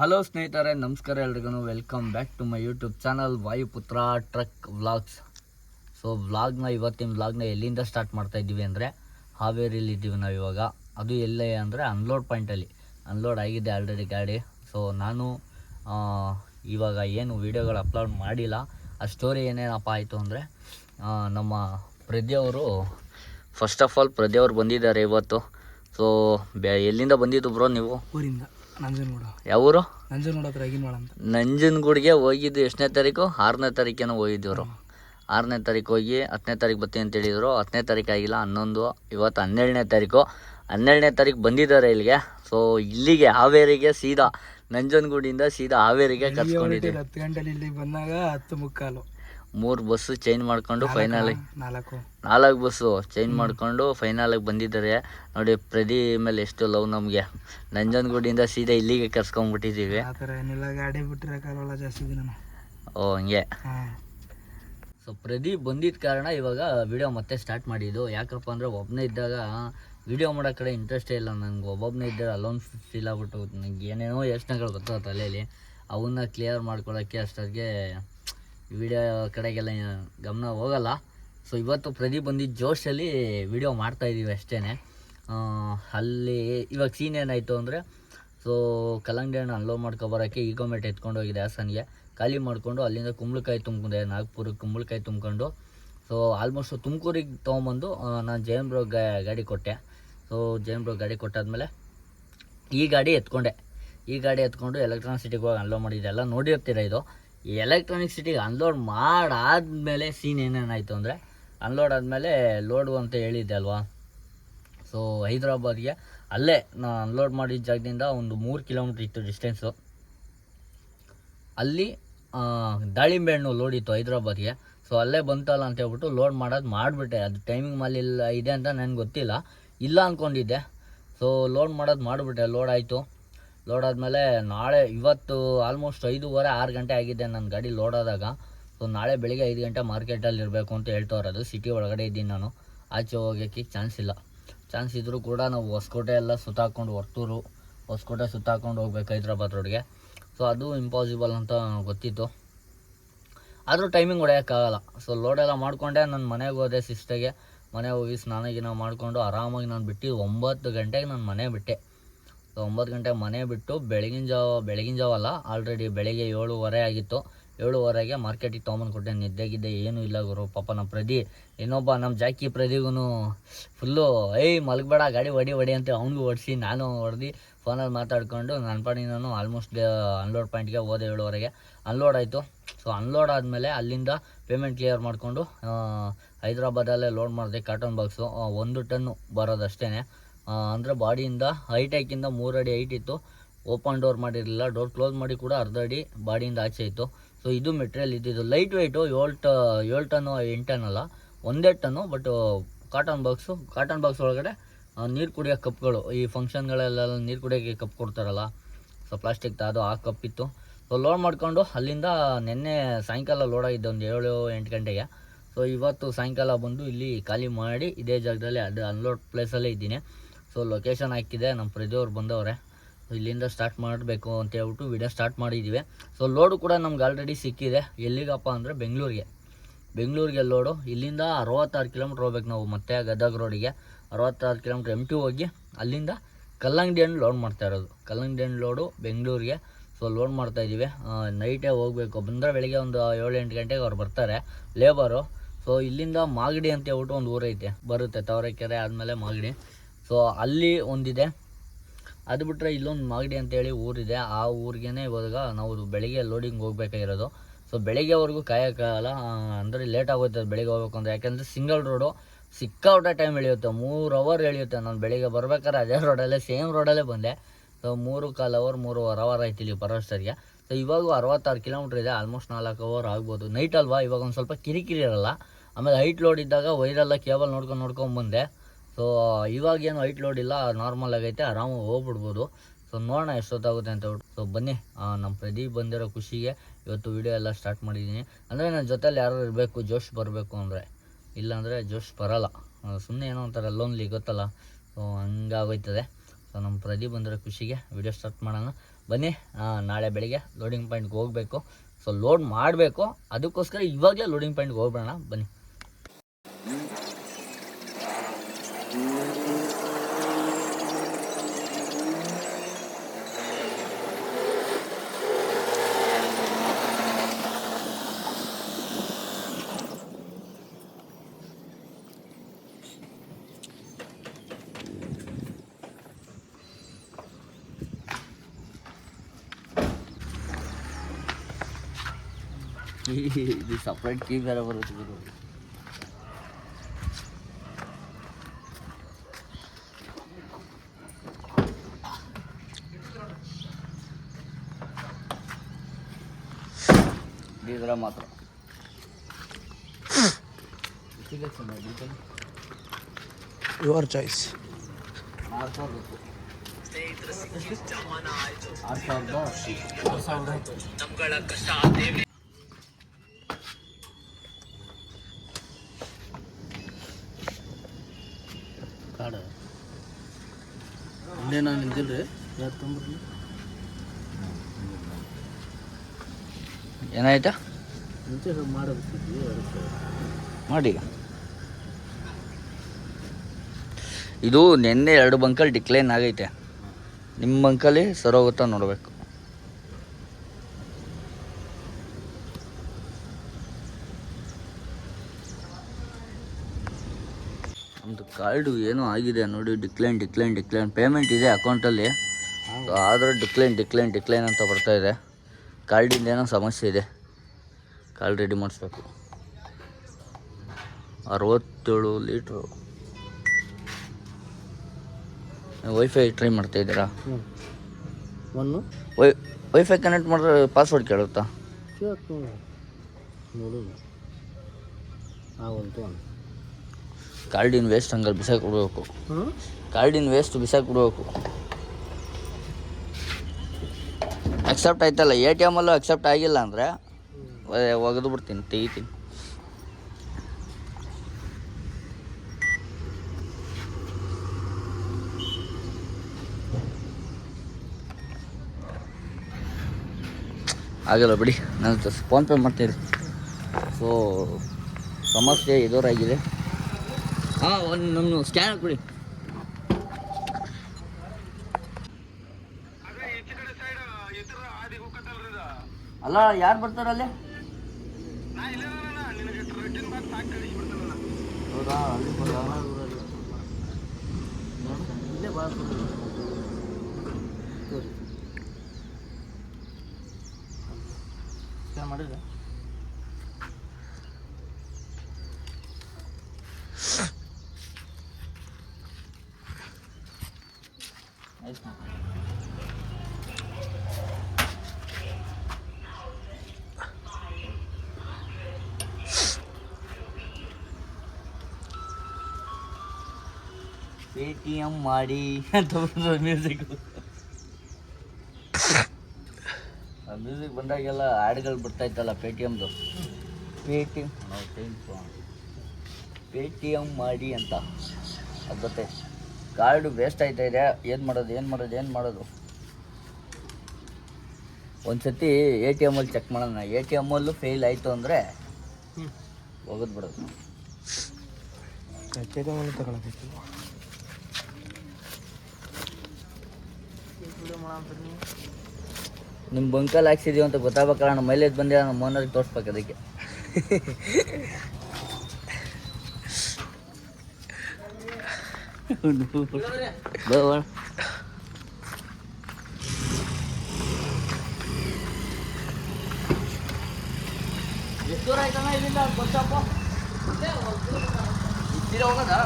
Hello ಸ್ನೇಹಿತರೆ, ನಮಸ್ಕಾರ ಎಲ್ರಿಗೂ. Welcome back to my YouTube channel Vayuputra truck vlogs so ವ್ಲಾಗ್ನ ಇವತ್ತಿನ ವ್ಲಾಗ್ನ ಎಲ್ಲಿಂದ ಸ್ಟಾರ್ಟ್ ಮಾಡ್ತಾ ಇದ್ದೀವಿ ಅಂದರೆ, ಹಾವೇರಿಯಲ್ಲಿ ಇದ್ದೀವಿ ನಾವು ಇವಾಗ. ಅದು ಎಲ್ಲೇ ಅಂದರೆ ಅನ್ಲೋಡ್ ಪಾಯಿಂಟಲ್ಲಿ ಅನ್ಲೋಡ್ ಆಗಿದೆ ಆಲ್ರೆಡಿ ಗಾಡಿ. ಸೊ ನಾನು ಇವಾಗ ಏನು ವೀಡಿಯೋಗಳು ಅಪ್ಲೋಡ್ ಮಾಡಿಲ್ಲ. ಆ ಸ್ಟೋರಿ ಏನೇನಪ್ಪ ಆಯಿತು ಅಂದರೆ ನಮ್ಮ ಪ್ರದ್ಯವರು ಫಸ್ಟ್ ಆಫ್ ಆಲ್ ಪ್ರದ್ಯವ್ರು ಬಂದಿದ್ದಾರೆ ಇವತ್ತು. ಸೊ ಬೆ, ಎಲ್ಲಿಂದ ಬಂದಿದ್ದು ಬ್ರೋ ನೀವು? ಊರಿಂದ. ನಂಜನಗೂಡು. ಯಾವೂರು? ನಂಜನಗೂಡು ಹತ್ರ ಆಗಿನ ಅಂತ. ನಂಜನಗೂಡಿಗೆ ಹೋಗಿದ್ದು ಎಷ್ಟನೇ ತಾರೀಕು? ಆರನೇ ತಾರೀಕೇನೋ ಹೋಗಿದ್ದವರು. ಆರನೇ ತಾರೀಕು ಹೋಗಿ ಹತ್ತನೇ ತಾರೀಕು ಬರ್ತೀನಿ ಅಂತ ಹೇಳಿದರು. ಹತ್ತನೇ ತಾರೀಕು ಆಗಿಲ್ಲ ಹನ್ನೊಂದು ಇವತ್ತು ಹನ್ನೆರಡನೇ ತಾರೀಕು. ಹನ್ನೆರಡನೇ ತಾರೀಕು ಬಂದಿದ್ದಾರೆ ಇಲ್ಲಿಗೆ. ಸೊ ಇಲ್ಲಿಗೆ ಹಾವೇರಿಗೆ ಸೀದಾ ನಂಜನಗೂಡಿಂದ ಸೀದಾ ಹಾವೇರಿಗೆ ಕರ್ಸ್ಕೊಂಡಿದ್ದೀವಿ ಹತ್ತು ಗಂಟೆಲಿ ಇಲ್ಲಿಗೆ ಬಂದಾಗ ಹತ್ತು ಮುಕ್ಕಾಲು. ಮೂರು ಬಸ್ಸು ಚೇಂಜ್ ಮಾಡ್ಕೊಂಡು ಫೈನಲ್ ನಾಲ್ಕು. ನಾಲ್ಕು ಬಸ್ಸು ಚೇಂಜ್ ಮಾಡ್ಕೊಂಡು ಫೈನಲಾಗಿ ಬಂದಿದ್ದಾರೆ. ನೋಡಿ ಪ್ರದಿ ಮೇಲೆ ಎಷ್ಟು ಲವ್ ನಮಗೆ. ನಂಜನಗೂಡಿಂದ ಸೀದಾ ಇಲ್ಲಿಗೆ ಕರ್ಸ್ಕೊಂಡ್ಬಿಟ್ಟಿದ್ದೀವಿ. ಜಾಸ್ತಿ ದಿನ. ಓ ಹಂಗೆ. ಸೊ ಪ್ರದೀಪ್ ಬಂದಿದ್ದ ಕಾರಣ ಇವಾಗ ವಿಡಿಯೋ ಮತ್ತೆ ಸ್ಟಾರ್ಟ್ ಮಾಡಿದ್ದು. ಯಾಕಪ್ಪ ಅಂದರೆ ಒಬ್ಬನೇ ಇದ್ದಾಗ ವಿಡಿಯೋ ಮಾಡೋ ಕಡೆ ಇಂಟ್ರೆಸ್ಟೇ ಇಲ್ಲ ನನಗೆ ಒಬ್ಬೊಬ್ಬನೇ ಇದ್ದರೆ ಅಲೋನ್ ಫೀಲ್ ಆಗ್ಬಿಟ್ಟು ನನಗೆ ಏನೇನೋ ಯೋಚನೆಗಳು ಬರ್ತಾವೆ ತಲೆಯಲ್ಲಿ ಅವನ್ನ ಕ್ಲಿಯರ್ ಮಾಡ್ಕೊಳ್ಳೋಕ್ಕೆ ಅಷ್ಟೊತ್ತಿಗೆ ವಿಡಿಯೋ ಕಡೆಗೆಲ್ಲ ಗಮನ ಹೋಗಲ್ಲ. ಸೊ ಇವತ್ತು ಪ್ರದೀಪ್ ಬಂದಿದ್ದ ಜೋಶಲ್ಲಿ ವಿಡಿಯೋ ಮಾಡ್ತಾ ಇದ್ದೀವಿ ಅಷ್ಟೇ ಅಲ್ಲಿ ಇವಾಗ ಸೀನ್ ಏನಾಯಿತು ಅಂದರೆ ಸೊ ಕಲ್ಲಂಗಡಿ ಹಣ್ಣು ಅನ್ಲೋಡ್ ಮಾಡ್ಕೊಬರೋಕ್ಕೆ ಈಗೋಮೆಟ್ ಎತ್ಕೊಂಡು ಹೋಗಿದೆ ಹಾಸನ್ಗೆ. ಖಾಲಿ ಮಾಡಿಕೊಂಡು ಅಲ್ಲಿಂದ ಕುಂಬಳಕಾಯಿ ತುಂಬಿದೆ ನಾಗ್ಪುರಕ್ಕೆ ಕುಂಬಳಕಾಯಿ ತುಂಬ್ಕೊಂಡು. ಸೊ ಆಲ್ಮೋಸ್ಟ್ ತುಮಕೂರಿಗೆ ತೊಗೊಂಬಂದು ನಾನು ಜೈನ್ ಬ್ರೋ ಗಾಡಿ ಕೊಟ್ಟೆ. ಸೊ ಜೈನ್ ಬ್ರೋ ಗಾಡಿ ಕೊಟ್ಟಾದ್ಮೇಲೆ ಈ ಗಾಡಿ ಎತ್ಕೊಂಡೆ. ಈ ಗಾಡಿ ಎತ್ಕೊಂಡು ಎಲೆಕ್ಟ್ರಾನಿಕ್ ಸಿಟಿಗೆ ಹೋಗಿ ಅನ್ಲೋಡ್ ಮಾಡಿದ್ದೆ ಎಲ್ಲ ನೋಡಿರ್ತೀರ ಇದು? ಎಲೆಕ್ಟ್ರಾನಿಕ್ ಸಿಟಿಗೆ ಅನ್ಲೋಡ್ ಮಾಡಾದ್ಮೇಲೆ ಸೀನ್ ಏನೇನಾಯಿತು ಅಂದರೆ ಅನ್ಲೋಡ್ ಆದಮೇಲೆ ಲೋಡು ಅಂತ ಹೇಳಿದ್ದೆ ಅಲ್ವಾ? ಸೊ ಹೈದ್ರಾಬಾದ್ಗೆ ಅಲ್ಲೇ ನಾನು ಅನ್ಲೋಡ್ ಮಾಡಿದ ಜಾಗದಿಂದ ಒಂದು ಮೂರು ಕಿಲೋಮೀಟ್ರ್ ಇತ್ತು ಡಿಸ್ಟೆನ್ಸು ಅಲ್ಲಿ ದಾಳಿಂಬೆ ಹಣ್ಣು ಲೋಡ್ ಇತ್ತು ಹೈದ್ರಾಬಾದ್ಗೆ. ಸೊ ಅಲ್ಲೇ ಬಂತಲ್ಲ ಅಂತ ಹೇಳ್ಬಿಟ್ಟು ಲೋಡ್ ಮಾಡೋದು ಮಾಡಿಬಿಟ್ಟೆ. ಅದು ಟೈಮಿಂಗ್ ಇಲ್ಲ, ಇದೆ ಅಂತ ನನಗೆ ಗೊತ್ತಿಲ್ಲ. ಇಲ್ಲ ಅಂದ್ಕೊಂಡಿದ್ದೆ ಸೊ ಲೋಡ್ ಮಾಡೋದು ಮಾಡಿಬಿಟ್ಟೆ ಲೋಡ್ ಆಯಿತು. ಲೋಡ್ ಆದಮೇಲೆ ನಾಳೆ ಇವತ್ತು ಆಲ್ಮೋಸ್ಟ್ ಐದೂವರೆ, ಆರು ಗಂಟೆ ಆಗಿದೆ ನನ್ನ ಗಾಡಿ ಲೋಡ್ ಆದಾಗ ಸೊ ನಾಳೆ ಬೆಳಿಗ್ಗೆ ಐದು ಗಂಟೆ ಮಾರ್ಕೆಟಲ್ಲಿ ಇರಬೇಕು ಅಂತ ಹೇಳ್ತಾ ಅದು ಸಿಟಿ ಒಳಗಡೆ ಇದ್ದೀನಿ ನಾನು. ಆಚೆ ಹೋಗೋಕ್ಕೆ ಚಾನ್ಸ್ ಇಲ್ಲ. ಚಾನ್ಸ್ ಇದ್ದರೂ ಕೂಡ ನಾವು ಹೊಸಕೋಟೆ ಎಲ್ಲ ಸುತ್ತಾಕೊಂಡು ಹೊರ್ತೂರು ಹೊಸಕೋಟೆ ಸುತ್ತಾಕೊಂಡು ಹೋಗ್ಬೇಕು ಹೈದ್ರಾಬಾದ್ ರೋಡ್ಗೆ. ಸೊ ಅದು ಇಂಪಾಸಿಬಲ್ ಅಂತ ಗೊತ್ತಿತ್ತು. ಆದರೂ ಟೈಮಿಂಗ್ ಹೊಡೆಯೋಕ್ಕಾಗಲ್ಲ ಸೊ ಲೋಡೆಲ್ಲ ಮಾಡಿಕೊಂಡೆ ನನ್ನ ಮನೆಗೆ ಹೋದೆ ಸಿಸ್ಟೆಗೆ ಮನೆಗೆ ಹೋಗಿ ಸ್ನಾನ ಗಿನ ಮಾಡಿಕೊಂಡು ಆರಾಮಾಗಿ ನಾನು ಬಿಟ್ಟು ಒಂಬತ್ತು ಗಂಟೆಗೆ ನಾನು ಮನೆ ಬಿಟ್ಟೆ. ಒಂಬತ್ತು ಗಂಟೆಗೆ ಮನೆ ಬಿಟ್ಟು ಬೆಳಗಿನ ಜಾವ ಬೆಳಗಿನ ಜಾವ ಅಲ್ಲ ಆಲ್ರೆಡಿ ಬೆಳಗ್ಗೆ ಏಳುವರೆ ಆಗಿತ್ತು. ಏಳುವರೆಗೆ ಮಾರ್ಕೆಟಿಗೆ ತೊಗೊಂಬಂದು ಕೊಟ್ಟೆ. ನಿದ್ದೆಗಿದ್ದೆ ಏನೂ ಇಲ್ಲ ಗುರು. ಪಾಪ ನಮ್ಮ ಪ್ರದಿ ಇನ್ನೊಬ್ಬ ನಮ್ಮ ಜಾಕಿ ಪ್ರದಿಗೂ ಫುಲ್ಲು ಏಯ್ ಮಲಗಬೇಡ, ಗಾಡಿ ಹೊಡಿ ಹೊಡಿ ಅಂತ ಅವ್ನಿಗೂ ಹೊಡಿಸಿ, ನಾನು ಹೊಡೆದು ಫೋನಲ್ಲಿ ಮಾತಾಡ್ಕೊಂಡು ನನ್ನ ಪಾಡಿ ನಾನು ಆಲ್ಮೋಸ್ಟ್ ಅನ್ಲೋಡ್ ಪಾಯಿಂಟ್ಗೆ ಹೋದೆ ಏಳುವರೆಗೆ. ಅನ್ಲೋಡ್ ಆಯಿತು. ಸೊ ಅನ್ಲೋಡ್ ಆದಮೇಲೆ ಅಲ್ಲಿಂದ ಪೇಮೆಂಟ್ ಕ್ಲಿಯರ್ ಮಾಡಿಕೊಂಡು ಹೈದ್ರಾಬಾದಲ್ಲೇ ಲೋಡ್ ಮಾಡಿದೆ ಕಾರ್ಟನ್ ಬಾಕ್ಸು ಒಂದು ಟನ್ನು ಬರೋದಷ್ಟೇ ಅಂದರೆ ಬಾಡಿಯಿಂದ ಹೈಟೆಕ್ಕಿಂದ ಮೂರು ಅಡಿ ಹೈಟ್ ಇತ್ತು. ಓಪನ್ ಡೋರ್ ಮಾಡಿರಲಿಲ್ಲ. ಡೋರ್ ಕ್ಲೋಸ್ ಮಾಡಿ ಕೂಡ ಅರ್ಧ ಅಡಿ ಬಾಡಿಯಿಂದ ಆಚೆ ಇತ್ತು. ಸೊ ಇದು ಮೆಟೀರಿಯಲ್ ಇದ್ದಿದ್ದು. ಲೈಟ್ ವೆಯ್ಟು ಏಳು ಟ ಏಳು ಟನ್ನು ಎಂಟು ಟನ್ ಅಲ್ಲ ಒಂದೇ ton but cotton box cotton box ಒಳಗಡೆ ನೀರು ಕುಡಿಯೋ ಕಪ್ಗಳು. ಈ ಫಂಕ್ಷನ್ಗಳಲ್ಲೆಲ್ಲ ನೀರು ಕುಡಿಯೋಕ್ಕೆ ಕಪ್ ಕೊಡ್ತಾರಲ್ಲ ಸೊ ಪ್ಲಾಸ್ಟಿಕ್ ಅದು ಆ ಕಪ್ ಇತ್ತು. ಸೊ ಲೋಡ್ ಮಾಡಿಕೊಂಡು ಅಲ್ಲಿಂದ ನಿನ್ನೆ ಸಾಯಂಕಾಲ ಲೋಡ್ ಆಗಿದ್ದೆ, ಒಂದು ಏಳು, ಎಂಟು ಗಂಟೆಗೆ. ಸೊ ಇವತ್ತು ಸಾಯಂಕಾಲ ಬಂದು ಇಲ್ಲಿ ಖಾಲಿ ಮಾಡಿ, ಇದೇ ಜಾಗದಲ್ಲಿ ಅದು ಅನ್ಲೋಡ್ ಪ್ಲೇಸಲ್ಲೇ ಇದ್ದೀನಿ. ಸೊ ಲೊಕೇಶನ್ ಹಾಕಿದೆ. ನಮ್ಮ ಪ್ರತಿಯವ್ರು ಬಂದವ್ರೆ. ಇಲ್ಲಿಂದ ಸ್ಟಾರ್ಟ್ ಮಾಡಬೇಕು ಅಂತ ಹೇಳ್ಬಿಟ್ಟು ವಿಡಿಯೋ ಸ್ಟಾರ್ಟ್ ಮಾಡಿದ್ದೀವಿ ಸೊ ಲೋಡು ಕೂಡ ನಮ್ಗೆ ಆಲ್ರೆಡಿ ಸಿಕ್ಕಿದೆ. ಎಲ್ಲಿಗಪ್ಪ ಅಂದರೆ ಬೆಂಗಳೂರಿಗೆ. ಬೆಂಗಳೂರಿಗೆ ಲೋಡು ಇಲ್ಲಿಂದ ಅರವತ್ತಾರು ಕಿಲೋಮೀಟ್ರ್ ಹೋಗ್ಬೇಕು ನಾವು ಮತ್ತೆ ಗದಗ ರೋಡಿಗೆ ಅರವತ್ತಾರು ಕಿಲೋಮೀಟ್ರ್ ಎಂ ಟಿ ಹೋಗಿ ಅಲ್ಲಿಂದ ಕಲ್ಲಂಗಡಿ ಹಣ್ಣು ಲೋಡ್ ಮಾಡ್ತಾ ಇರೋದು. ಕಲ್ಲಂಗಡಿ ಹಣ್ಣು ಲೋಡು ಬೆಂಗಳೂರಿಗೆ. ಸೊ ಲೋಡ್ ಮಾಡ್ತಾ ಇದ್ದೀವಿ. ನೈಟೇ ಹೋಗಬೇಕು. ಬಂದರೆ ಬೆಳಿಗ್ಗೆ ಒಂದು ಏಳು ಎಂಟು ಗಂಟೆಗೆ ಅವ್ರು ಬರ್ತಾರೆ. ಲೇಬರು ಸೊ ಇಲ್ಲಿಂದ ಮಾಗಡಿ ಅಂತ ಹೇಳ್ಬಿಟ್ಟು ಒಂದು ಊರೈತೆ. ಬರುತ್ತೆ. ತವರೆಕೆರೆ ಆದಮೇಲೆ ಮಾಗಡಿ. ಸೊ ಅಲ್ಲಿ ಒಂದಿದೆ. ಅದು ಬಿಟ್ಟರೆ ಇಲ್ಲೊಂದು ಮಾಗಡಿ ಅಂತೇಳಿ ಊರಿದೆ. ಆ ಊರಿಗೇ ಇವಾಗ ನಾವು ಬೆಳಿಗ್ಗೆ ಲೋಡಿಂಗ್ ಹೋಗ್ಬೇಕಾಗಿರೋದು. ಸೊ ಬೆಳಿಗ್ಗೆವರೆಗೂ ಕಾಯೋಕ್ಕಾಗಲ್ಲ. ಅಂದರೆ ಲೇಟ್ ಆಗುತ್ತೆ ಬೆಳಿಗ್ಗೆ ಹೋಗ್ಬೇಕು ಅಂದರೆ. ಯಾಕೆಂದರೆ ಸಿಂಗಲ್ ರೋಡು ಸಿಕ್ಕಾಪಟ್ಟೆ ಟೈಮ್ ಎಳೆಯುತ್ತೆ ಮೂರು ಅವರ್ ಎಳೆಯುತ್ತೆ ನಾನು ಬೆಳಿಗ್ಗೆ ಬರ್ಬೇಕಾದ್ರೆ ಅದೇ ರೋಡಲ್ಲೇ ಸೇಮ್ ರೋಡಲ್ಲೇ ಬಂದೆ. ಸೊ ಮೂರು ಕಾಲು ಅವರ್ ಮೂರುವರೆ ಅವರ್ ಆಯ್ತು ಇಲ್ಲಿ ಬರೋಷ್ಟರಿಗೆ ಸೊ ಇವಾಗ ಅರವತ್ತಾರು ಕಿಲೋಮೀಟ್ರ್ ಇದೆ. ಆಲ್ಮೋಸ್ಟ್ ನಾಲ್ಕು ಅವರ್ ಆಗ್ಬೋದು. ನೈಟ್ ಅಲ್ವಾ? ಇವಾಗ ಒಂದು ಸ್ವಲ್ಪ ಕಿರಿಕಿರಿ ಇರಲ್ಲ. ಆಮೇಲೆ ಹೈಟ್ ಲೋಡ್ ಇದ್ದಾಗ ವೈರೆಲ್ಲ ಕೇಬಲ್ ನೋಡ್ಕೊಂಡು ನೋಡ್ಕೊಂಡು ಬಂದೆ. ಸೊ ಇವಾಗ ಏನು ಹೈಟ್ ಲೋಡ್ ಇಲ್ಲ ನಾರ್ಮಲ್ ಆಗೈತೆ ಆರಾಮಾಗಿ ಹೋಗ್ಬಿಡ್ಬೋದು. ಸೊ ನೋಡೋಣ ಎಷ್ಟೊತ್ತಾಗುತ್ತೆ ಅಂತ ಹೇಳ್ಬಿಟ್ಟು. ಸೊ ಬನ್ನಿ ನಮ್ಮ ಪ್ರದೀಪ್ ಬಂದಿರೋ ಖುಷಿಗೆ ಇವತ್ತು ವಿಡಿಯೋ ಎಲ್ಲ ಸ್ಟಾರ್ಟ್ ಮಾಡಿದ್ದೀನಿ. ಅಂದರೆ ನನ್ನ ಜೊತೆಲಿ ಯಾರು ಇರಬೇಕು, ಜೋಶ್ ಬರಬೇಕು ಅಂದರೆ. ಇಲ್ಲಾಂದರೆ ಜೋಶ್ ಬರಲ್ಲ. ಸುಮ್ಮನೆ ಏನೋ ಒಂಥರ ಲೋನ್ಲಿ ಗೊತ್ತಲ್ಲ. ಸೊ ಹಂಗಾಗೋಯ್ತದೆ. ಸೊ ನಮ್ಮ ಪ್ರದೀಪ್ ಬಂದಿರೋ ಖುಷಿಗೆ ವಿಡಿಯೋ ಸ್ಟಾರ್ಟ್ ಮಾಡೋಣ. ಬನ್ನಿ ನಾಳೆ ಬೆಳಿಗ್ಗೆ ಲೋಡಿಂಗ್ ಪಾಯಿಂಟ್ಗೆ ಹೋಗಬೇಕು. ಸೊ ಲೋಡ್ ಮಾಡಬೇಕು. ಅದಕ್ಕೋಸ್ಕರ ಇವಾಗಲೇ ಲೋಡಿಂಗ್ ಪಾಯಿಂಟ್ಗೆ ಹೋಗ್ಬಿಡೋಣ. ಬನ್ನಿ. ಇದು ಸಪ್ರೇಟ್ ಕೀ ಬೇರೆ ಬರುತ್ತೆ ಗುರು ಇದ್ರ ಮಾತ್ರ ಯುವರ್ ಚಾಯ್ಸ್ ಆರು ಸಾವಿರ ಬೇಕು ಆರು ಸಾವಿರದ ಆರು ಸಾವಿರದ ಕಾಡ ಏನಾಯ್ತಾ? ಮಾಡಿ ಇದು ನಿನ್ನೆ ಎರಡು ಬಂಕಲ್ಲಿ ಡಿಕ್ಲೈನ್ ಆಗೈತೆ. ನಿಮ್ಮ ಬಂಕಲ್ಲಿ ಸರೋಗುತ್ತಾ ನೋಡಬೇಕು. ಒಂದು ಕಾರ್ಡು ಏನೋ ಆಗಿದೆ ನೋಡಿ ಡಿಕ್ಲೈನ್ ಡಿಕ್ಲೈನ್ ಡಿಕ್ಲೈನ್. ಪೇಮೆಂಟ್ ಇದೆ ಅಕೌಂಟಲ್ಲಿ. ಆದರೆ ಡಿಕ್ಲೈನ್ ಡಿಕ್ಲೈನ್ ಡಿಕ್ಲೈನ್ ಅಂತ ಬರ್ತಾ ಇದೆ. ಕಾಲ್ಡಿಂದ ಏನೋ ಸಮಸ್ಯೆ ಇದೆ. ಕಾರ್ಡ್ ರೆಡಿ ಮಾಡಿಸ್ಬೇಕು. ಅರವತ್ತೇಳು ಲೀಟ್ರು. ವೈಫೈ ಟ್ರೈ ಮಾಡ್ತಾ ಇದ್ದೀರಾ? ಒಂದು? ವೈ ವೈಫೈ ಕನೆಕ್ಟ್ ಮಾಡಿದ್ರೆ ಪಾಸ್ವರ್ಡ್ ಕೇಳುತ್ತಾ? ಕಾರ್ಡಿನ ವೇಸ್ಟ್ ಹಂಗಲ್ಲಿ ಬಿಸಾಕಿ ಬಿಡ್ಬೇಕು ಕಾರ್ಡಿನ ವೇಸ್ಟ್ ಬಿಸಾಕಿ ಬಿಡ್ಬೇಕು ಅಕ್ಸೆಪ್ಟ್ ಆಯ್ತಲ್ಲ ಎ ಟಿ ಎಮಲ್ಲೂ ಅಕ್ಸೆಪ್ಟ್ ಆಗಿಲ್ಲ ಅಂದರೆ ಒಗೆದು ಬಿಡ್ತೀನಿ, ತೆಗಿತೀನಿ. ಆಗಲ್ಲ ಬಿಡಿ, ನಾನು ಫೋನ್ಪೇ ಮಾಡ್ತೀನಿ ಸೊ ಸಮಸ್ಯೆ ಎದುರಾಗಿದೆ. ಹಾಂ, ಒಂದು ನಮ್ಮ ಸ್ಕ್ಯಾನ್ ಕೊಡಿ ಅಲ್ಲ ಯಾರು ಬರ್ತಾರಲ್ಲಿ ಹೌದಾ? ಅಲ್ಲಿ ಇಲ್ಲೇ ಭಾಳ ಸ್ಕ್ಯಾನ್ ಮಾಡಿದ್ರೆ ಆಯ್ತು ಪೇ ಟಿ ಎಂ ಮಾಡಿ ಅಂತ ಮ್ಯೂಸಿಕ್ ಆ ಮ್ಯೂಸಿಕ್ ಬಂದಾಗೆಲ್ಲ ಹಾಡುಗಳು ಬರ್ತಾಯಿತ್ತಲ್ಲ ಪೇ ಟಿ ಎಮ್ದು Paytm Paytm ಮಾಡಿ ಅಂತ. ಅದು ಬರ್ತೈತೆ ಕಾರ್ಡು ವೇಸ್ಟ್ ಆಯ್ತಾ ಇದೆ? ಏನು ಮಾಡೋದು ಏನು ಮಾಡೋದು ಏನು ಮಾಡೋದು? ಒಂದು ಸತಿ ಎ ಟಿ ಎಮ್ಮಲ್ಲಿ ಚೆಕ್ ಮಾಡೋಣ. ಎ ಟಿ ಎಮ್ಮಲ್ಲೂ ಫೇಲ್ ಆಯಿತು ಅಂದರೆ ಹೋಗೋದು ಬಿಡೋದು. ತಗೊಳಬೇಕು ನಿಮ್ಮ ಬಂಕಲ್ಲಿ ಹಾಕ್ಸಿದೀವಿ ಅಂತ ಗೊತ್ತಾಗಬೇಕಲ್ಲ ಮೈಲೇಜ್ ಬಂದಿಲ್ಲ ನಮ್ಮ ಓನರ್ಗೆ ತೋರಿಸ್ಬೇಕು ಅದಕ್ಕೆ ಬಾ, ಬಾ. ಎಷ್ಟು ದೂರ ಆಯ್ತಣ್ಣ ಇಲ್ಲಿಂದ ಬಸ್ ಸ್ಟಾಪು ಇದ್ದೀರ ಹೋಗೋದಾ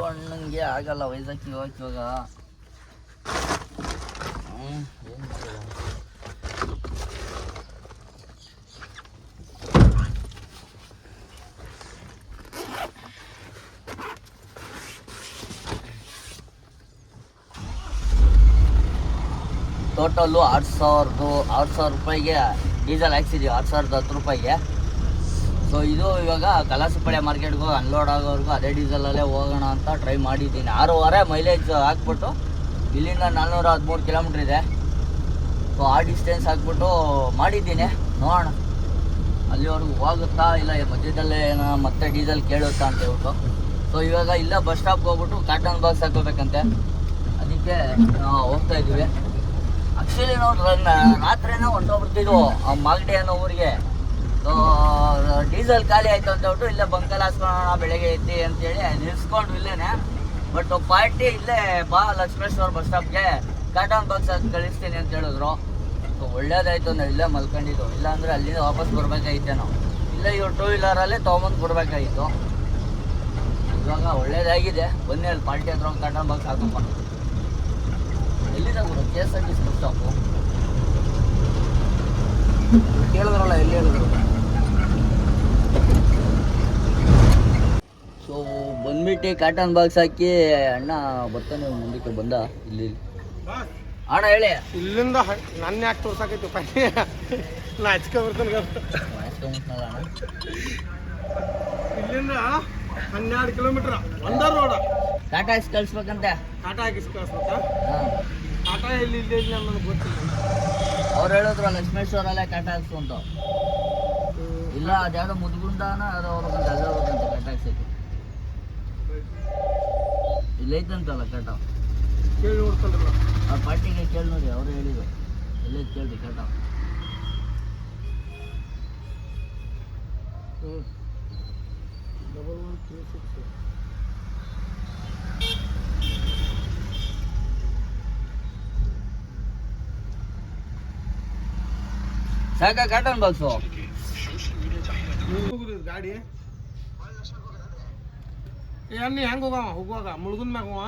ಮೊದಲು ಅಣ್ಣಂಗೆ ಆಗಲ್ಲ ವಯಸ್ಸಾಗಿ ಹೋಗಕ್ಕೆ ಇವಾಗ. ಟೋಟಲ್ಲು ಆರು ಸಾವಿರದ್ದು, ಆರು ಸಾವಿರ ರೂಪಾಯಿಗೆ ಡೀಸೆಲ್ ಹಾಕ್ಸಿದ್ದೀವಿ ಆರು ಸಾವಿರದ ಹತ್ತು ರೂಪಾಯಿಗೆ. ಸೊ ಇದು ಇವಾಗ ಕಲಾಸಪಡೆ ಮಾರ್ಕೆಟ್ಗೂ ಅನ್ಲೋಡ್ ಆಗೋವರೆಗೂ ಅದೇ ಡೀಸೆಲಲ್ಲೇ ಹೋಗೋಣ ಅಂತ ಟ್ರೈ ಮಾಡಿದ್ದೀನಿ. ಆರೂವರೆ ಮೈಲೇಜ್ ಹಾಕ್ಬಿಟ್ಟು ಇಲ್ಲಿಂದ ನಾನ್ನೂರ ಹದಿಮೂರು ಕಿಲೋಮೀಟ್ರ್ ಇದೆ. ಸೊ ಆ ಡಿಸ್ಟೆನ್ಸ್ ಹಾಕ್ಬಿಟ್ಟು ಮಾಡಿದ್ದೀನಿ. ನೋಡೋಣ. ಅಲ್ಲಿವರೆಗೂ ಹೋಗುತ್ತಾ ಇಲ್ಲ ಮಧ್ಯದಲ್ಲೇ ಏನೋ ಮತ್ತೆ ಡೀಸೆಲ್ ಕೇಳುತ್ತಾ ಅಂತ ಹೇಳ್ಬಿಟ್ಟು. ಸೊ ಇವಾಗ ಇಲ್ಲ ಬಸ್ ಸ್ಟಾಪ್ಗೆ ಹೋಗ್ಬಿಟ್ಟು ಕಾಟನ್ ಬಾಕ್ಸ್ ಹಾಕೋಬೇಕಂತೆ ಅದಕ್ಕೆ ಹೋಗ್ತಾ ಇದ್ದೀವಿ. ಆ್ಯಕ್ಚುಲಿ ನಾವು ರಾತ್ರಿನೇ ಹೊಂಟೋಗ್ಬಿಡ್ತಿದ್ವು, ಆ ಮಾಗಡಿ ಅನ್ನೋ ಊರಿಗೆ. ಡೀಸೆಲ್ ಖಾಲಿ ಆಯ್ತು ಅಂತ ಹೇಳ್ಬಿಟ್ಟು ಇಲ್ಲೇ ಬಂಕಲ್ ಹಾಸ್ಕೊಳ್ಳೋಣ ಬೆಳಗ್ಗೆ ಎದ್ದಿ ಅಂತೇಳಿ ನಿಲ್ಸ್ಕೊಂಡು ಇಲ್ಲೇನೆ. ಬಟ್ ಪಾರ್ಟಿ ಇಲ್ಲೇ ಬಾ ಲಕ್ಷ್ಮೇಶ್ವರ ಬಸ್ ಸ್ಟಾಪ್ಗೆ ಕಾಟನ್ ಬಾಕ್ಸ್ ಹಾಕಿ ಕಳಿಸ್ತೀನಿ ಅಂತ ಹೇಳಿದ್ರು. ಒಳ್ಳೇದಾಯ್ತು, ನಾವು ಇಲ್ಲೇ ಮಲ್ಕೊಂಡಿದ್ದು ಇಲ್ಲಾಂದ್ರೆ ಅಲ್ಲಿಂದ ವಾಪಸ್ ಬರ್ಬೇಕಾಗಿತ್ತೆ ನಾವು ಇಲ್ಲೇ ಇವ್ರು ಟೂ ವೀಲರಲ್ಲೇ ತೊಗೊಂಬಂದು ಕೊಡಬೇಕಾಗಿತ್ತು. ಇವಾಗ ಒಳ್ಳೇದಾಗಿದೆ. ಬನ್ನಿ ಅಲ್ಲಿ ಪಾರ್ಟಿ ಹತ್ರ ಒಂದು ಕಾಟನ್ ಬಾಕ್ಸ್ ಹಾಕೊಂಬಂದು ಎಲ್ಲಿದೆ ಗುರು? K S R T C bus stop ಕೇಳಿದ್ರಲ್ಲ, ಎಲ್ಲಿ ಹೇಳಿದ್ರು? ಸೊ ಬಂದ್ಬಿಟ್ಟು ಕಾಟನ್ ಬಾಕ್ಸ್ ಹಾಕಿ ಅಣ್ಣ ಬರ್ತಾನೆ ಮುಂದಕ್ಕೆ ಬಂದ. ಇಲ್ಲಿ. ಅಣ್ಣ ಹೇಳಿ. ಇಲ್ಲಿಂದ ನನ್ನ ಯಾಕೆ ತೋರ್ಸಾಕೈತಿ ಪೈನೆ ನಾ ಇಲ್ಲಿಂದ ಹನ್ನೆರಡು ಕಿಲೋಮೀಟರ್ ಒಂದ ರೋಡ ಟಾಟಾ ಇಸ್ ಕಳಿಸ್ಬೇಕಂತ. ಟಾಟಾ ಹಾಕಿ ಕಳಿಸ್ಬೇಕಾ? ಹಾಂ. ಟಾಟಾ ಎಲ್ಲಿ ಇಲ್ಲಿ ಇಲ್ಲಿ ನನಗೆ ಗೊತ್ತಿಲ್ಲ. ಅವ್ರು ಹೇಳಿದ್ರು ಲಕ್ಷ್ಮೇಶ್ವರಲ್ಲೇ ಟಾಟಾ ಹಾಕ್ಸು ಅಂತ. ಇಲ್ಲ ಅದ್ಯಾವುದೋ ಮುದ್ಗುಂಡನ ಅದು ಅವ್ರಿಗಂತ ಕಟಾಕ್ ಹೋಗಂತೆ ಟಾಟಾ ಹಾಕ್ಸಕ್ಕೆ ಇಲ್ಲೈತಂತಲ್ಲ ಟಾಟಾ ಕೇಳಿ ನೋಡ್ಕೊಂಡ್ರಲ್ಲ. ಆ ಪಾರ್ಟಿಗೆ ಕೇಳಿ ನೋಡಿ ಅವರು ಹೇಳಿದ್ರು. ಇಲ್ಲೇ ಕೇಳ್ರಿ ಕಟಾವ್ ಡಬಲ್ ಒನ್ ತ್ರೀ ಸಿಕ್ಸ್ ಸಾಕ ಕಾಟನ್ ಬಾಕ್ಸು ಗಾಡಿ? ಏ ಅನ್ನಿ ಹೆಂಗೆ ಹೋಗವ? ಹೋಗುವಾಗ ಮುಳುಗುಂದ ಮ್ಯಾಗ ಹೋಗ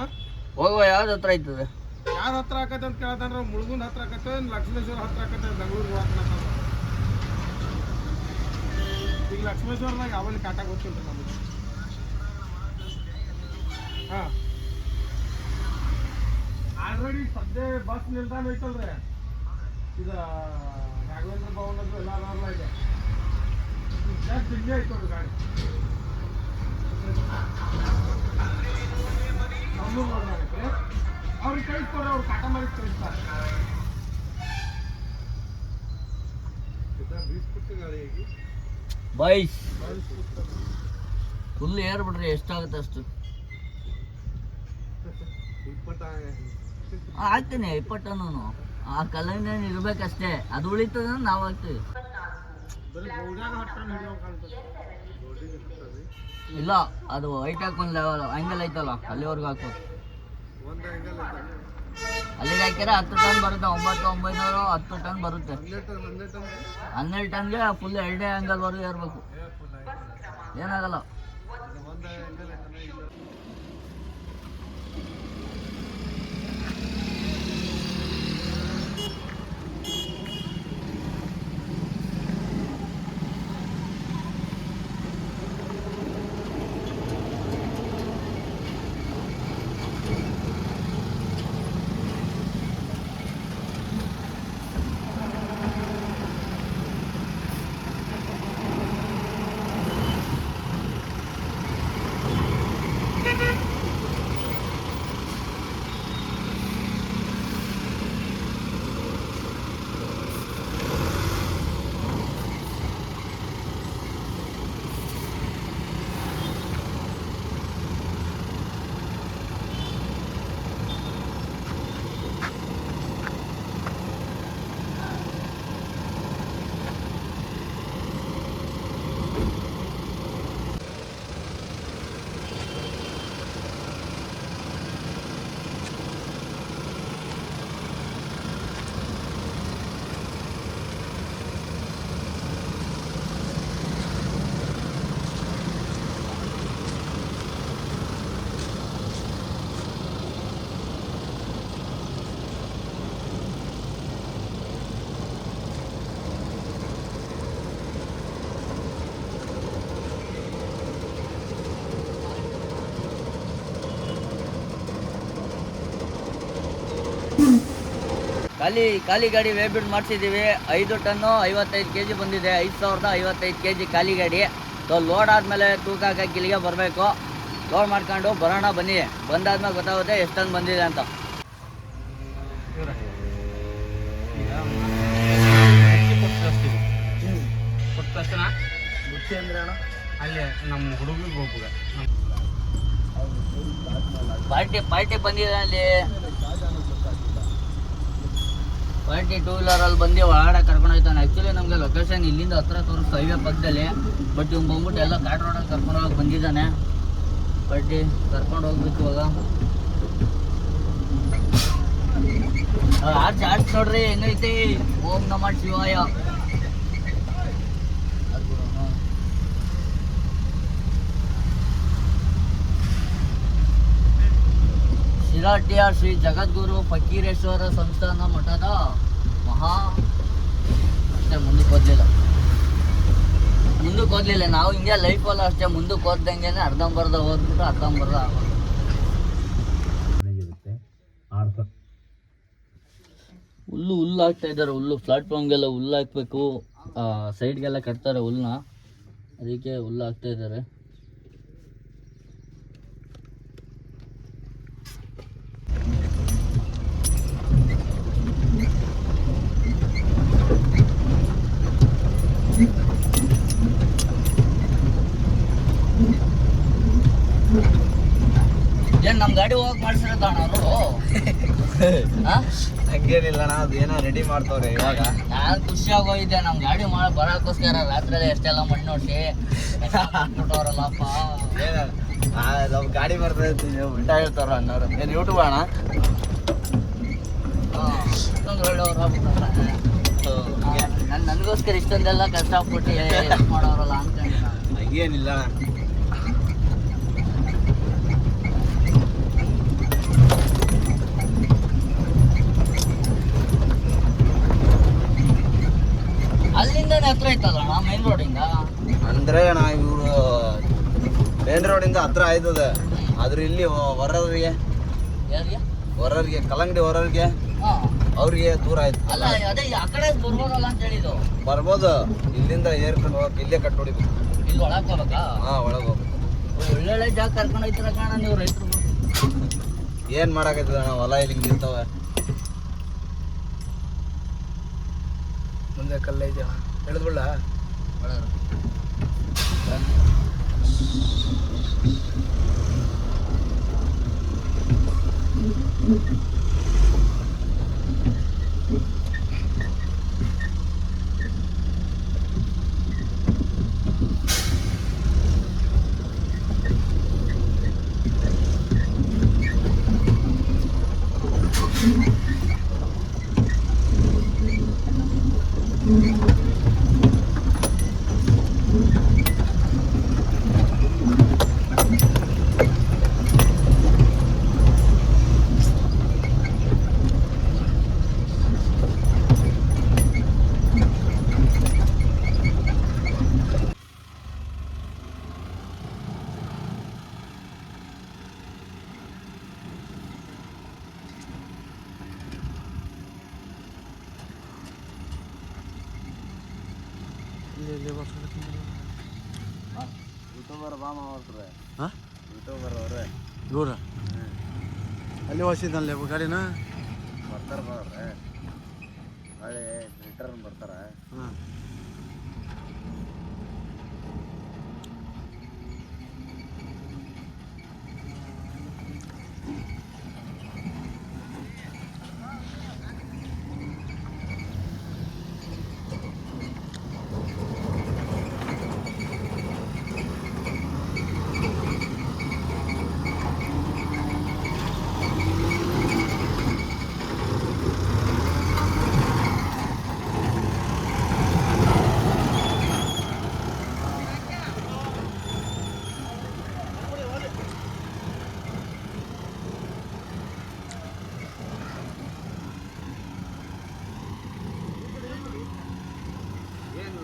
ಹೋಗುವ ಯಾವ್ದು ಹತ್ರ ಐತದೆ ಯಾವ್ದು ಹತ್ರ ಆಕತ್ತೆ ಅಂತ ಕೇಳ್ತಾನ್ರ ಮುಳುಗುಂದ ಹತ್ರ ಆಕತ್ತೆ ಲಕ್ಷ್ಮೇಶ್ವರ ಹತ್ರ ಆಕತ್ತೆ ಬೆಂಗಳೂರಿಗೆ ಹೋಗ್ತಾನ ಈಗ ಲಕ್ಷ್ಮೇಶ್ವರದಾಗ ಯಾವಲ್ಲಿ ಕಾಟ ಗೊತ್ತಿಲ್ಲ ನಮಗೆ. ಹಾಂ. ಆಲ್ರೆಡಿ ಸದ್ಯ ಬಸ್ ನಿಲ್ದಾಣ ಐತಲ್ರಿ? ಇದು ರಾಘವೇಂದ್ರ ಭವನ ಅಂತ ಎಲ್ಲ ಇದೆ ಜಸ್ಟ್ ಇಲ್ಲೇ ಐತೆ ನೋಡ್ರಿ ಗಾಡಿ ನಮ್ಮೂರು ನೋಡ್ರಿ ಅವ್ರಿಗೆ ಫುಲ್ ಏರ್ ಬಿಡ್ರಿ ಎಷ್ಟಾಗುತ್ತೆ ಅಷ್ಟು? ಆ, ಹಾಕ್ತೀನಿ ಇಪ್ಪತ್ತನ್ನು ಆ ಕಲರ್ನೇನು ಇರ್ಬೇಕಷ್ಟೇ ಅದು ಉಳಿತದ ನಾವು ಹಾಕ್ತೀವಿ. ಇಲ್ಲ ಅದು ಹೈಟ್ ಹಾಕೊಂಡ್ ಲೆವೆಲ್ ಆ್ಯಂಗಲ್ ಐತಲ್ಲ ಅಲ್ಲಿವರೆಗೂ ಹಾಕೋದು ಅಲ್ಲಿಗೆ ಹಾಕಿದ್ರೆ ಹತ್ತು ಟನ್ ಬರುತ್ತೆ ಒಂಬತ್ತು ಒಂಬೈನೂರು ಹತ್ತು ಟನ್ ಬರುತ್ತೆ. ಹನ್ನೆರಡು ಟನ್ಗೆ ಫುಲ್ ಎರಡೇ ಆ್ಯಂಗಲ್ವರೆಗೂ ಇರಬೇಕು ಏನಾಗಲ್ಲ. ಖಾಲಿ ಖಾಲಿ ಗಾಡಿ ವೇ ಬಿಡ್ ಮಾಡಿಸಿದ್ದೀವಿ. ಐದು ಟನ್ನು ಐವತ್ತೈದು ಕೆ ಜಿ ಬಂದಿದೆ. ಐದು ಸಾವಿರದ ಐವತ್ತೈದು ಕೆ ಜಿ ಖಾಲಿ ಗಾಡಿ. ಸೊ ಲೋಡ್ ಆದಮೇಲೆ ತೂಕ ಹಾಕಕ್ಕೆ ಇಲ್ಲಿಗೆ ಬರಬೇಕು. ಲೋಡ್ ಮಾಡ್ಕೊಂಡು ಬರೋಣ ಬನ್ನಿ. ಬಂದಾದ್ಮೇಲೆ ಗೊತ್ತಾಗುತ್ತೆ ಎಷ್ಟು ಟನ್ ಬಂದಿದೆ ಅಂತ. ಅಲ್ಲೇ ನಮ್ಮ ಹುಡುಗಿಗೆ ಪಾರ್ಟಿ ಪಾರ್ಟಿ ಬಂದಿದೆ ಅಲ್ಲಿ. ಪಾರ್ಟಿ ಟೂ ವೀಲರಲ್ಲಿ ಬಂದು ಒಳಗಡೆ ಕರ್ಕೊಂಡು ಹೋಗ್ತಾನೆ ಆ್ಯಕ್ಚುಲಿ ನಮಗೆ ಲೊಕೇಶನ್ ಇಲ್ಲಿಂದ ಹತ್ರ ತೋರಿಸ್ತು ಹೈವೇ ಪಕ್ಕದಲ್ಲಿ. ಬಟ್ ಇವ್ನು ಬಂದ್ಬಿಟ್ಟು ಎಲ್ಲ ಕಾಟ್ ರೋಡಲ್ಲಿ ಕರ್ಕೊಂಡು ಹೋಗಿ ಬಂದಿದ್ದಾನೆ. ಬಟ್ ಕರ್ಕೊಂಡು ಹೋಗ್ಬೇಕು ಇವಾಗ. ಆರ್ಚ್ ಆರ್ಚ್ ನೋಡ್ರಿ, ಹೆಂಗೈತಿ? ಓಂ ನಮ ಶಿವಾಯ. ಶಿರಾಟಿಯ ಶ್ರೀ ಜಗದ್ಗುರು ಫಕೀರೇಶ್ವರ ಸಂಸ್ಥಾನ ಮಠದ ಮಹಾ ಅಷ್ಟೇ ಮುಂದಕ್ಕೆ ಓದಲಿಲ್ಲ ಮುಂದಕ್ಕೆ ಓದಲಿಲ್ಲ ನಾವು ಹಿಂಗೆ ಲೈಫಲ್ಲ ಅಷ್ಟೇ ಮುಂದಕ್ಕೆ ಓದ್ದಂಗೆ ಅರ್ಧಂಬರ್ಧ ಓದ್ಬಿಟ್ಟು ಅರ್ಧಂಬರ್ಧ ಆಗೋದು. ಹುಲ್ಲು ಹುಲ್ಲು ಹಾಕ್ತಾ ಇದ್ದಾರೆ ಹುಲ್ಲು. ಪ್ಲಾಟ್ಫಾರ್ಮ್ಗೆಲ್ಲ ಹುಲ್ಲು ಹಾಕ್ಬೇಕು. ಸೈಡ್ಗೆಲ್ಲ ಕಟ್ತಾರೆ ಹುಲ್ಲನ್ನ ಅದಕ್ಕೆ ಹುಲ್ಲು ಹಾಕ್ತಾ ಇದ್ದಾರೆ. ಏನ್ ನಮ್ ಗಾಡಿ ಹೋಗಿ ಮಾಡ್ಸಿರತ್ತಾಣ ಅವರು ಹಂಗೇನಿಲ್ಲ ಅಣ್ಣ ಅದು ಏನೋ ರೆಡಿ ಮಾಡ್ತವ್ರೆ ಇವಾಗ. ನಾನು ಖುಷಿ ಆಗೋಗಿದ್ದೆ ನಮ್ಮ ಗಾಡಿ ಮಾಡ ಬರೋಕ್ಕೋಸ್ಕರ ರಾತ್ರಿ ಎಷ್ಟೆಲ್ಲ ಮಣ್ಣು ನೋಡಿ ಬಿಟ್ಟವ್ರಲ್ಲಪ್ಪ ಏನು ಗಾಡಿ ಬರ್ತಾ ಇರ್ತೀನಿ ಉಲ್ಟಾ ಅನ್ನೋರು. ಏನು ಯೂಟ್ಯೂಬ್ ಅಣ್ಣ? ನನಗೋಸ್ಕರ ಇಷ್ಟೊಂದೆಲ್ಲ ಕಷ್ಟಪಟ್ಟು help ಮಾಡೋರಲ್ಲ ಅಂತ ಏನಿಲ್ಲ ಹಂಗೇನಿಲ್ಲ ಅಣ್ಣ ಅಲ್ಲಿಂದನೇ ಹತ್ರ ಐತಲ್ಲ ಅಣ್ಣ ಮೈನ್ ರೋಡಿಂದ ಅಂದ್ರೆ ನಾ ಇವರು ಮೇನ್ ರೋಡಿಂದ ಹತ್ರ ಆಯ್ತದೆ. ಆದ್ರೆ ಇಲ್ಲಿ ಹೊರರಿಗೆ ಯಾರಿಗೆ? ಹೊರರಿಗೆ ಕಲ್ಲಂಗಡಿ ಹೊರರಿಗೆ ಅವ್ರಿಗೆ ದೂರ ಆಯ್ತು. ಅಲ್ಲ ಅದೇ ಆ ಕಡೆ ಬರ್ಬೋದಲ್ಲ ಅಂತ ಹೇಳಿದ್ದು. ಬರ್ಬೋದು. ಇಲ್ಲಿಂದ ಏರ್ಕೊಂಡು ಹೋಗಕ್ಕೆ ಇಲ್ಲೇ ಕಟ್ ಹೊಡಿಬೇಕು. ಇಲ್ಲಿ ಒಳಗೆ ಹೋಗ್ಬೇಕಾ? ಹಾ ಒಳಗೆ ಹೋಗ್ಬೇಕು. ಒಳ್ಳೊಳ್ಳೆ ಜಾಗ ಕರ್ಕೊಂಡು ಹೋಯ್ತಾರ ಕಾಣ ನೀವು ರೈತರು. ಏನ್ ಅಣ್ಣ ಹೊಲ ಇಲ್ಲಿ ಹಿಂಗ್ ಇರ್ತಾವೆ ಮುಂದೆ ಕಲ್ಲ ಐತೆ Thank ಯೂಟ್ಯೂಬರ್ ಬಾಮ ಅವ್ರೆ ಹಾಂ ಯೂಟ್ಯೂಬರ್ ಅವ್ರೆ ದೂರ ಅಲ್ಲಿ ಹೊಸಿದಲ್ಲಿ ಗಾಡಿನ ಬರ್ತಾರ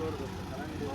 ನೋಡ್ಬೇಕು. ಚೆನ್ನಾಗಿದೆ